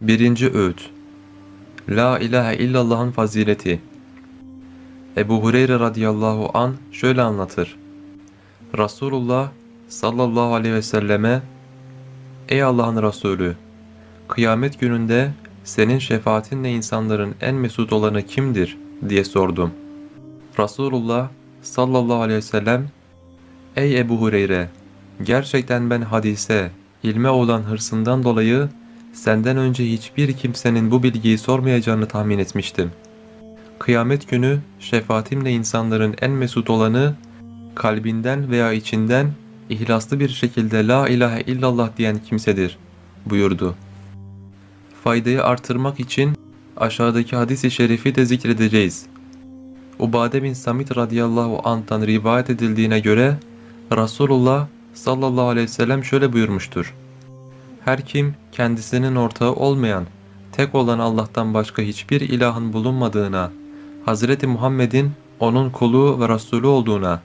Birinci Öğüt La ilahe illallah'ın fazileti Ebu Hureyre radıyallahu an şöyle anlatır. Resulullah sallallahu aleyhi ve selleme Ey Allah'ın Resulü! Kıyamet gününde senin şefaatinle insanların en mesut olanı kimdir? diye sordum. Resulullah sallallahu aleyhi ve sellem Ey Ebu Hureyre! Gerçekten ben hadise, ilme olan hırsından dolayı senden önce hiçbir kimsenin bu bilgiyi sormayacağını tahmin etmiştim. Kıyamet günü şefaatimle insanların en mesut olanı kalbinden veya içinden ihlaslı bir şekilde la ilahe illallah diyen kimsedir buyurdu. Faydayı artırmak için aşağıdaki hadis-i şerifi de zikredeceğiz. Ubade bin Samit radıyallahu anh'tan rivayet edildiğine göre Resulullah sallallahu aleyhi ve sellem şöyle buyurmuştur. Her kim kendisinin ortağı olmayan, tek olan Allah'tan başka hiçbir ilahın bulunmadığına, Hazreti Muhammed'in onun kulu ve Resulü olduğuna,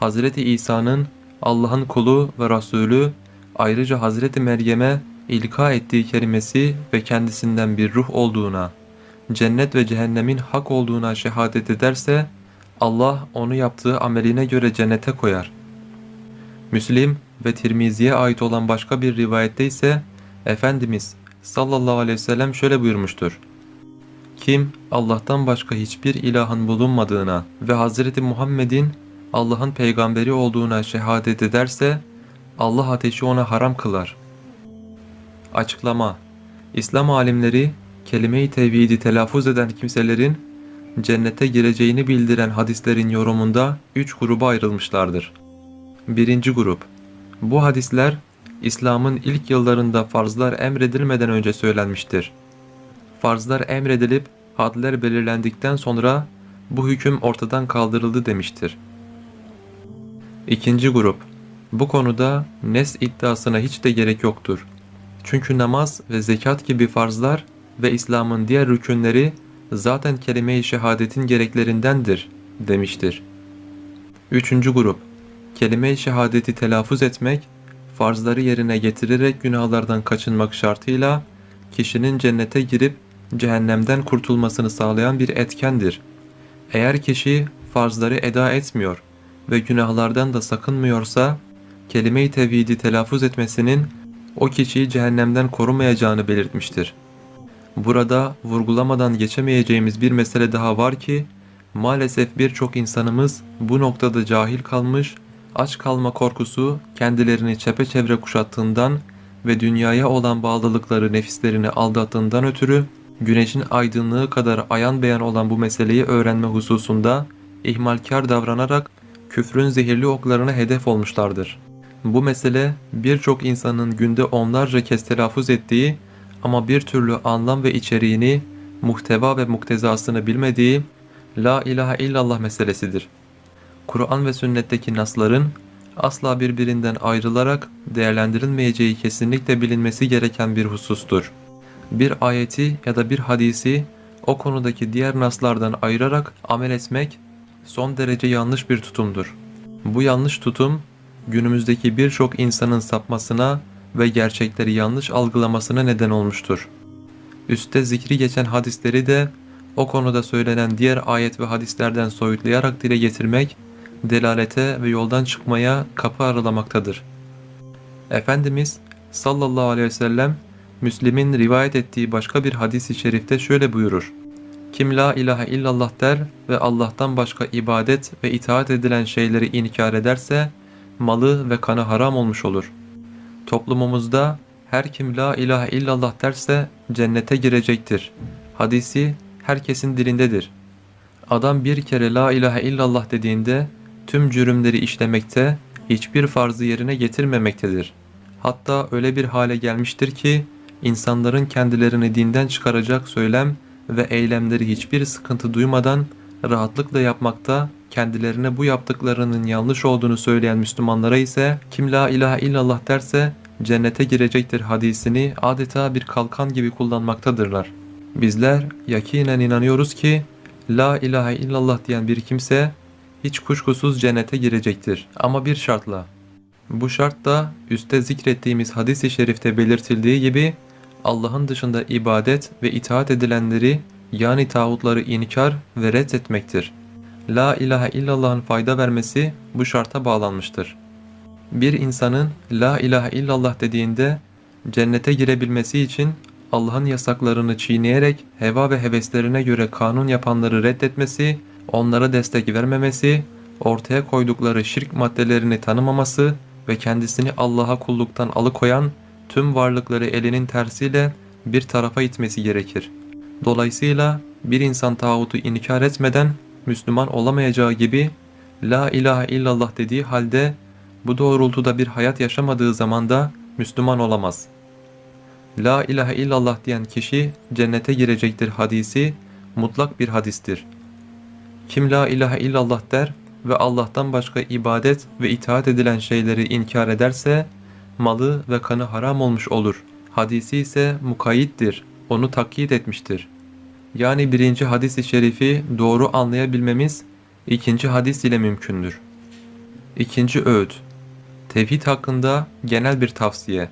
Hazreti İsa'nın Allah'ın kulu ve Resulü, ayrıca Hazreti Meryem'e ilka ettiği kelimesi ve kendisinden bir ruh olduğuna, cennet ve cehennemin hak olduğuna şehadet ederse, Allah onu yaptığı ameline göre cennete koyar. Müslim ve Tirmizi'ye ait olan başka bir rivayette ise Efendimiz sallallahu aleyhi ve sellem şöyle buyurmuştur. Kim Allah'tan başka hiçbir ilahın bulunmadığına ve Hazreti Muhammed'in Allah'ın peygamberi olduğuna şehadet ederse Allah ateşi ona haram kılar. Açıklama İslam alimleri kelime-i tevhidi telaffuz eden kimselerin cennete gireceğini bildiren hadislerin yorumunda üç gruba ayrılmışlardır. Birinci grup Bu hadisler İslam'ın ilk yıllarında farzlar emredilmeden önce söylenmiştir. Farzlar emredilip hadler belirlendikten sonra bu hüküm ortadan kaldırıldı demiştir. İkinci grup Bu konuda nes iddiasına hiç de gerek yoktur. Çünkü namaz ve zekat gibi farzlar ve İslam'ın diğer rükünleri zaten kelime-i şehadetin gereklerindendir demiştir. Üçüncü grup kelime-i şehadeti telaffuz etmek, farzları yerine getirerek günahlardan kaçınmak şartıyla kişinin cennete girip cehennemden kurtulmasını sağlayan bir etkendir. Eğer kişi farzları eda etmiyor ve günahlardan da sakınmıyorsa, kelime-i tevhidi telaffuz etmesinin o kişiyi cehennemden korumayacağını belirtmiştir. Burada vurgulamadan geçemeyeceğimiz bir mesele daha var ki, maalesef birçok insanımız bu noktada cahil kalmış aç kalma korkusu kendilerini çepeçevre kuşattığından ve dünyaya olan bağlılıkları nefislerini aldattığından ötürü güneşin aydınlığı kadar ayan beyan olan bu meseleyi öğrenme hususunda ihmalkar davranarak küfrün zehirli oklarına hedef olmuşlardır. Bu mesele birçok insanın günde onlarca kez telaffuz ettiği ama bir türlü anlam ve içeriğini, muhteva ve muktezasını bilmediği La ilahe illallah meselesidir. Kur'an ve sünnetteki nasların asla birbirinden ayrılarak değerlendirilmeyeceği kesinlikle bilinmesi gereken bir husustur. Bir ayeti ya da bir hadisi o konudaki diğer naslardan ayırarak amel etmek son derece yanlış bir tutumdur. Bu yanlış tutum günümüzdeki birçok insanın sapmasına ve gerçekleri yanlış algılamasına neden olmuştur. Üste zikri geçen hadisleri de o konuda söylenen diğer ayet ve hadislerden soyutlayarak dile getirmek delalete ve yoldan çıkmaya kapı aralamaktadır. Efendimiz sallallahu aleyhi ve sellem Müslim'in rivayet ettiği başka bir hadis-i şerifte şöyle buyurur. Kim la ilahe illallah der ve Allah'tan başka ibadet ve itaat edilen şeyleri inkar ederse malı ve kanı haram olmuş olur. Toplumumuzda her kim la ilahe illallah derse cennete girecektir. Hadisi herkesin dilindedir. Adam bir kere la ilahe illallah dediğinde tüm cürümleri işlemekte, hiçbir farzı yerine getirmemektedir. Hatta öyle bir hale gelmiştir ki, insanların kendilerini dinden çıkaracak söylem ve eylemleri hiçbir sıkıntı duymadan rahatlıkla yapmakta, kendilerine bu yaptıklarının yanlış olduğunu söyleyen Müslümanlara ise kim la ilahe illallah derse cennete girecektir hadisini adeta bir kalkan gibi kullanmaktadırlar. Bizler yakinen inanıyoruz ki la ilahe illallah diyen bir kimse hiç kuşkusuz cennete girecektir ama bir şartla. Bu şart da üstte zikrettiğimiz hadis-i şerifte belirtildiği gibi Allah'ın dışında ibadet ve itaat edilenleri yani tağutları inkar ve reddetmektir. La ilahe illallah'ın fayda vermesi bu şarta bağlanmıştır. Bir insanın La ilahe illallah dediğinde cennete girebilmesi için Allah'ın yasaklarını çiğneyerek heva ve heveslerine göre kanun yapanları reddetmesi, onlara destek vermemesi, ortaya koydukları şirk maddelerini tanımaması ve kendisini Allah'a kulluktan alıkoyan tüm varlıkları elinin tersiyle bir tarafa itmesi gerekir. Dolayısıyla bir insan tağutu inkar etmeden Müslüman olamayacağı gibi La ilahe illallah dediği halde bu doğrultuda bir hayat yaşamadığı zaman da Müslüman olamaz. La ilahe illallah diyen kişi cennete girecektir hadisi mutlak bir hadistir. Kim la ilahe illallah der ve Allah'tan başka ibadet ve itaat edilen şeyleri inkar ederse malı ve kanı haram olmuş olur. Hadisi ise mukayyittir, onu takyit etmiştir. Yani birinci hadis-i şerifi doğru anlayabilmemiz ikinci hadis ile mümkündür. İkinci öğüt Tevhid hakkında genel bir tavsiye